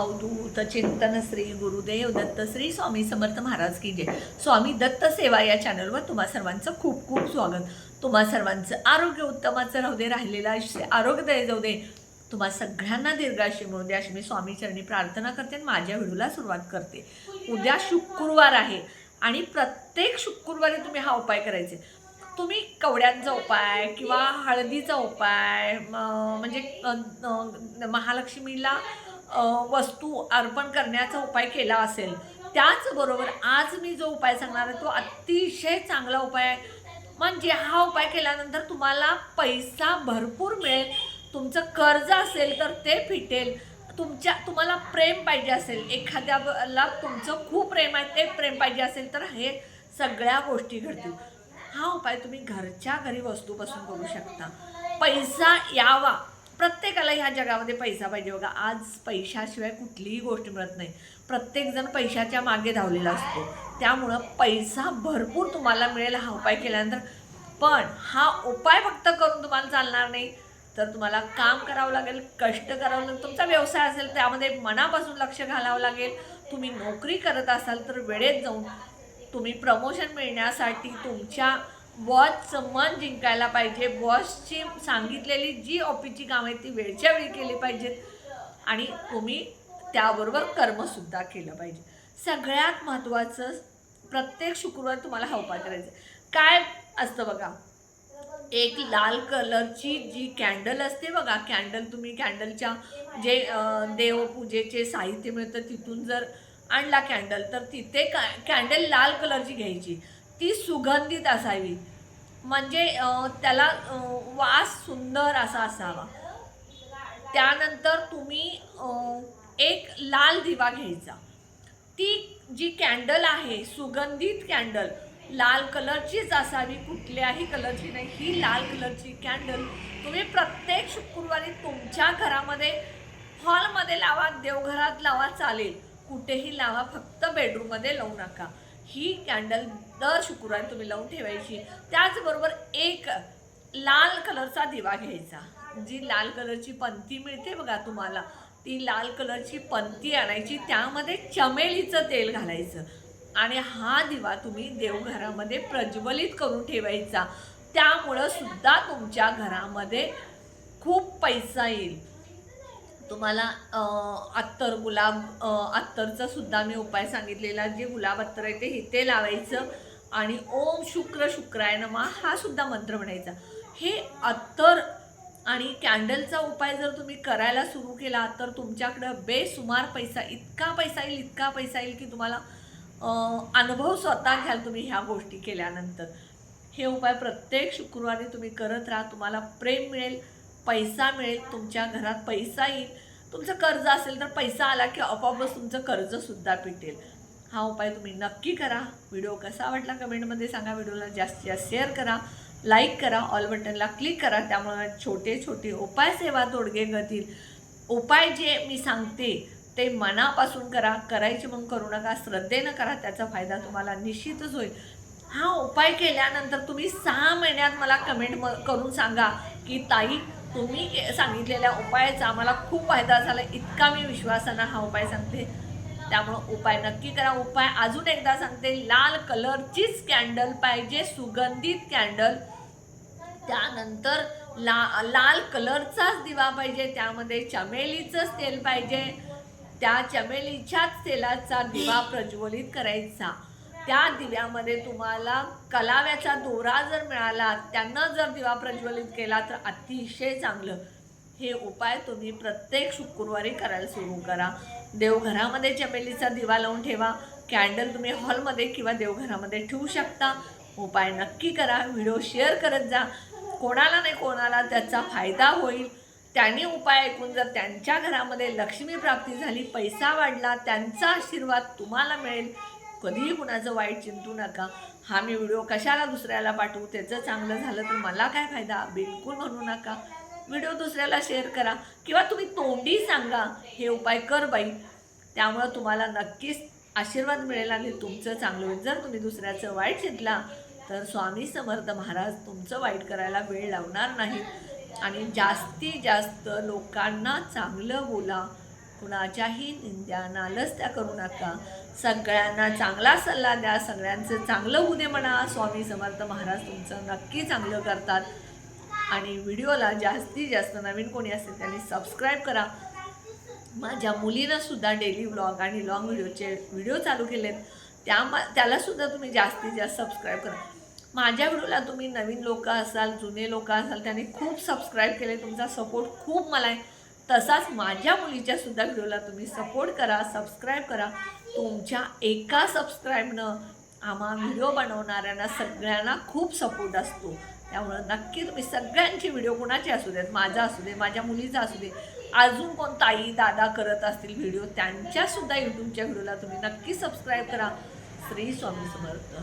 अवधूत चिंतन श्री गुरुदेव दत्त श्री स्वामी समर्थ महाराज की जय. स्वामी दत्त सेवा या चॅनलवर तुम्हा सर्वांचं खूप खूप स्वागत. तुम्हा सर्वांचं आरोग्य उत्तमाचं राहू दे राहिलेलं आयुष्य आरोग्यदायी जाऊ दे. तुम्हा सगळ्यांना दीर्घाशी मिळू दे अशी मी स्वामीचरणी प्रार्थना करते आणि माझ्या व्हिडिओला सुरुवात करते. उद्या शुक्रवार आहे आणि प्रत्येक शुक्रवारी तुम्ही हा उपाय करायचे. तुम्ही कवड्यांचा उपाय किंवा हळदीचा उपाय म्हणजे महालक्ष्मीला वस्तू अर्पण करण्याचा उपाय केला असेल त्याचबरोबर आज मी जो उपाय सांगणार आहे तो अतिशय चांगला उपाय आहे. म्हणजे हा उपाय केल्यानंतर तुम्हाला पैसा भरपूर मिळेल तुमचं कर्ज असेल तर ते फिटेल. तुमच्या तुम्हाला प्रेम पाहिजे असेल एखाद्याला तुमचं खूप प्रेम आहे ते प्रेम पाहिजे असेल तर हे सगळ्या गोष्टी घडतील. हा उपाय तुम्ही घरच्या घरी वस्तूपासून करू शकता. पैसा यावा. प्रत्येकाला ह्या जगामध्ये पैसा पाहिजे. बघा आज पैशाशिवाय कुठलीही गोष्ट मिळत नाही. प्रत्येकजण पैशाच्या मागे धावलेला असतो. त्यामुळं पैसा भरपूर तुम्हाला मिळेल हा उपाय केल्यानंतर. पण हा उपाय फक्त करून तुम्हाला चालणार नाही. तर तुम्हाला काम करावं लागेल कष्ट करावं लागेल तुमचा व्यवसाय असेल त्यामध्ये मनापासून लक्ष घालावं लागेल. तुम्ही नोकरी करत असाल तर वेळेत जाऊन तुम्ही प्रमोशन मिळण्यासाठी तुमच्या बॉस मन जिंकायला पाहिजे. बॉसची सांगितलेली जी ऑफिसची कामं आहेत ती वेळच्या वेळी केली पाहिजेत. आणि तुम्ही त्याबरोबर कर्मसुद्धा केलं पाहिजे. सगळ्यात महत्त्वाचं प्रत्येक शुक्रवार तुम्हाला हा उपाय करायचा काय असतं बघा एक लाल कलरची जी कॅन्डल असते बघा कॅन्डल तुम्ही कॅन्डलच्या जे देवपूजेचे साहित्य मिळतं तिथून जर आणला कॅन्डल तर तिथे का कॅन्डल लाल कलरची घ्यायची. ती सुगंधित असावी. म्हणजे त्याला वास सुंदर असा असावा. त्यानंतर तुम्ही एक लाल दिवा घ्यायचा. ती जी कॅन्डल आहे सुगंधित कॅन्डल लाल कलरचीच असावी कुठल्याही कलरची नाही ही लाल कलरची कॅन्डल तुम्ही प्रत्येक शुक्रवारी तुमच्या घरामध्ये हॉलमध्ये लावा देवघरात लावा चालेल. कुठेही लावा फक्त बेडरूममध्ये लावू नका. ही कॅन्डल दर शुक्रवारी तुम्ही लावून ठेवायची. त्याचबरोबर एक लाल कलरचा दिवा घ्यायचा. जी लाल कलरची पंती मिळते बघा तुम्हाला ती लाल कलरची पंती आणायची त्यामध्ये चमेलीचं तेल घालायचं. आणि हा दिवा तुम्ही देवघरामध्ये प्रज्वलित करून ठेवायचा. त्यामुळं सुद्धा तुमच्या घरामध्ये खूप पैसा येईल. तुम्हाला अत्तर गुलाब अत्तरचा सुद्धा मी उपाय सांगितलेला जे गुलाब अत्तर आहे ते इथे लावायचं. आणि ओम शुक्र शुक्राय नमा हा सुद्धा मंत्र म्हणायचा. हे अत्तर आणि कॅन्डलचा उपाय जर तुम्ही करायला सुरू केला तर तुमच्याकडं बेसुमार पैसा इतका पैसा येईल इतका पैसा येईल की तुम्हाला अनुभव स्वतः घ्याल तुम्ही ह्या गोष्टी केल्यानंतर. हे उपाय प्रत्येक शुक्रवारी तुम्ही करत राहा तुम्हाला प्रेम मिळेल पैसा मिळेल तुमच्या घरात पैसा येईल. तुमचं कर्ज असेल तर पैसा आला की आपोआपच तुमचं कर्जसुद्धा पिटेल. हा उपाय तुम्ही नक्की करा. व्हिडिओ कसा वाटला कमेंटमध्ये सांगा. व्हिडिओला जास्तीत जास्त शेअर करा. लाईक करा. ऑल बटनला क्लिक करा. त्यामुळे छोटे छोटे उपाय सेवा तोडगे गतील उपाय जे मी सांगते ते मनापासून करा. करायचे मग करू नका. श्रद्धेनं करा. त्याचा फायदा तुम्हाला निश्चितच होईल. हा उपाय केल्यानंतर तुम्ही सहा महिन्यात मला कमेंट म करून सांगा की ताई तुम्ही के- सांगितलेल्या उपायाचा मला खूप फायदा झाला. इतका मी विश्वासानं हा उपाय सांगते. त्यामुळं उपाय नक्की करा. उपाय अजून एकदा सांगते. लाल कलरचीच कॅन्डल पाहिजे सुगंधित कॅन्डल त्यानंतर ला लाल कलरचाच दिवा पाहिजे त्यामध्ये चमेलीचंच तेल पाहिजे. त्या चमेलीच्याच तेलाचा दिवा प्रज्वलित करायचा. त्या दिव्यामध्ये तुम्हाला कलाव्याचा दोरा जर मिळाला त्यांना जर दिवा प्रज्वलित केला तर अतिशय चांगलं. हे उपाय तुम्ही प्रत्येक शुक्रवारी करायला सुरू करा. देवघरामध्ये चमेलीचा दिवा लावून ठेवा. कॅन्डल तुम्ही हॉलमध्ये किंवा देवघरामध्ये ठेवू शकता. उपाय नक्की करा. व्हिडिओ शेअर करत जा. कोणाला नाही कोणाला त्याचा फायदा होईल. त्यांनी उपाय ऐकून जर त्यांच्या घरामध्ये लक्ष्मी प्राप्ती झाली पैसा वाढला त्यांचा आशीर्वाद तुम्हाला मिळेल. कधीही कुणाचं वाईट चिंतू नका. हा मी व्हिडिओ कशाला दुसऱ्याला पाठवू? त्याचं चांगलं झालं तर मला काय फायदा? बिलकुल म्हणू नका. व्हिडिओ दुसऱ्याला शेअर करा किंवा तुम्ही तोंडी सांगा हे उपाय कर बाई. त्यामुळं तुम्हाला नक्कीच आशीर्वाद मिळेल आणि तुमचं चांगलं होईल. जर तुम्ही दुसऱ्याचं वाईट घेतला तर स्वामी समर्थ महाराज तुमचं वाईट करायला वेळ लावणार नाही. आणि जास्तीत जास्त लोकांना चांगलं बोला. कुणाच्याही निंद्या नालस्त्या करू नका. सगळ्यांना चांगला सल्ला द्या सगळ्यांचं चांगलं होऊ दे म्हणा. स्वामी समर्थ महाराज तुमचं नक्की चांगलं करतात. आणि व्हिडिओला जास्तीत जास्त नवीन कोणी असेल त्यांनी सबस्क्राईब करा. माझ्या मुलीनं सुद्धा डेली व्लॉग आणि लॉंग व्हिडिओचे व्हिडिओ चालू केलेत. त्या त्यालासुद्धा तुम्ही जास्तीत जास्त सबस्क्राईब करा. माझ्या व्हिडिओला तुम्ही नवीन लोक असाल जुने लोक असाल त्यांनी खूप सबस्क्राईब केले तुमचा सपोर्ट खूप मला आहे. तसाच माझ्या मुलीच्यासुद्धा व्हिडिओला तुम्ही सपोर्ट करा सबस्क्राईब करा. तुमच्या एका सबस्क्राईबनं आम्हा व्हिडिओ बनवणाऱ्यांना सगळ्यांना खूप सपोर्ट असतो. त्यामुळं नक्की तुम्ही सगळ्यांचे व्हिडिओ कुणाचे असू देत माझा असू दे माझ्या मुलीचा असू दे अजून कोण ताई दादा करत असतील व्हिडिओ त्यांच्यासुद्धा यूट्यूबच्या व्हिडिओला तुम्ही नक्की सबस्क्राईब करा. श्री स्वामी समर्थ.